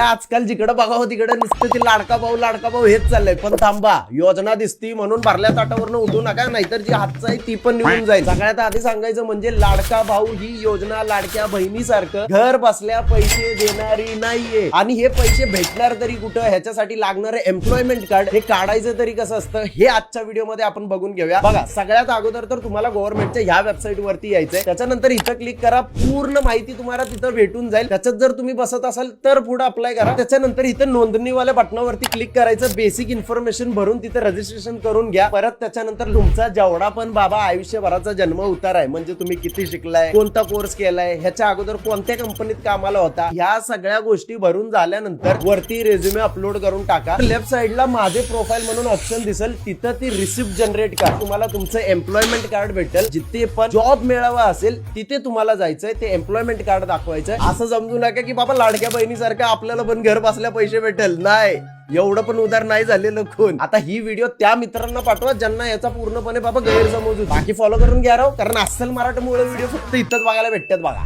आयला आजकाल जिकडे बघावं हो, तिकडे नुसतं ती लाडका भाऊ लाडका भाऊ हेच चाललंय. पण थांबा योजना दिसती म्हणून भरल्या ताटावरनं उठू नका नाहीतर जी हातचा आहे ती पण निघून जाईल. सगळ्यात आधी सांगायचं म्हणजे लाडका भाऊ ही योजना लाडक्या बहिणीसारखं घर बसल्या पैसे देणारी नाहीये. आणि हे पैसे भेटणार तरी कुठं? ह्याच्यासाठी लागणारे एम्प्लॉयमेंट कार्ड हे काढायचं तरी कसं असतं? हे आजच्या व्हिडिओमध्ये आपण बघून घेऊया. बघा सगळ्यात अगोदर तर तुम्हाला गव्हर्नमेंटच्या ह्या वेबसाईट वरती यायचंय. त्याच्यानंतर इथं क्लिक करा पूर्ण माहिती तुम्हाला तिथं भेटून जाईल. त्याच्यात जर तुम्ही बसत असाल तर पुढे अप्लाय करा त्याच्यानंतर इथं नोंदणीवाल्या बटनावरती क्लिक करायचं बेसिक इन्फॉर्मेशन भरून तिथं रजिस्ट्रेशन करून घ्या. परत त्याच्यानंतर तुमचा जेवढा पण बाबा आयुष्यभराचा जन्म उतार आहे म्हणजे तुम्ही किती शिकलाय कोणता कोर्स केलाय ह्याच्या अगोदर कोणत्या कंपनीत कामाला होता ह्या सगळ्या गोष्टी भरून झाल्यानंतर वरती रेझ्युमे अपलोड करून टाका. लेफ्ट साईडला माझे प्रोफाईल म्हणून ऑप्शन दिसेल तिथं ती रिसिप्ट जनरेट करा. तुम्हाला तुमचं एम्प्लॉयमेंट कार्ड भेटेल. जिथे पण जॉब मेळावा असेल तिथे तुम्हाला जायचंय ते एम्प्लॉयमेंट कार्ड दाखवायचंय. असं समजू नका की बाबा लाडक्या बहिणीसारखं आपल्याला पण घर बसल्या पैसे भेटेल. नाही एवढं पण उदार नाही झालेलं खून. आता ही व्हिडिओ त्या मित्रांना पाठवा ज्यांना याचा पूर्णपणे बाबा गैरसमज बाकी फॉलो करून घ्या राव कारण अस्सल मराठीमुळे व्हिडिओ फक्त इथंच बघायला भेटतात बघा.